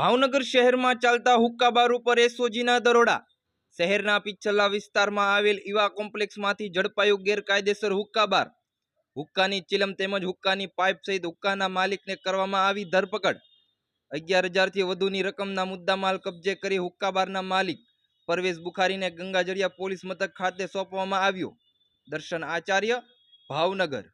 ભાવનગર શહેરમાં ચાલતા હુક્કાબાર ઉપર એસઓજીના દરોડા. શહેરના પિછલા વિસ્તારમાં આવેલ ઈવા કોમ્પ્લેક્સમાંથી ઝડપાયું ગેરકાયદેસર હુક્કાબાર હુક્કાની ચિલમ તેમજ હુક્કાની પાઇપ સહિત હુક્કાના માલિકને કરવામાં આવી ધરપકડ. અગિયાર હજારથી વધુની રકમના મુદ્દામાલ કબજે કરી હુક્કાબારના માલિક પરવેશ બુખારીને ગંગાજળિયા પોલીસ મથક ખાતે સોંપવામાં આવ્યો. દર્શન આચાર્ય, ભાવનગર.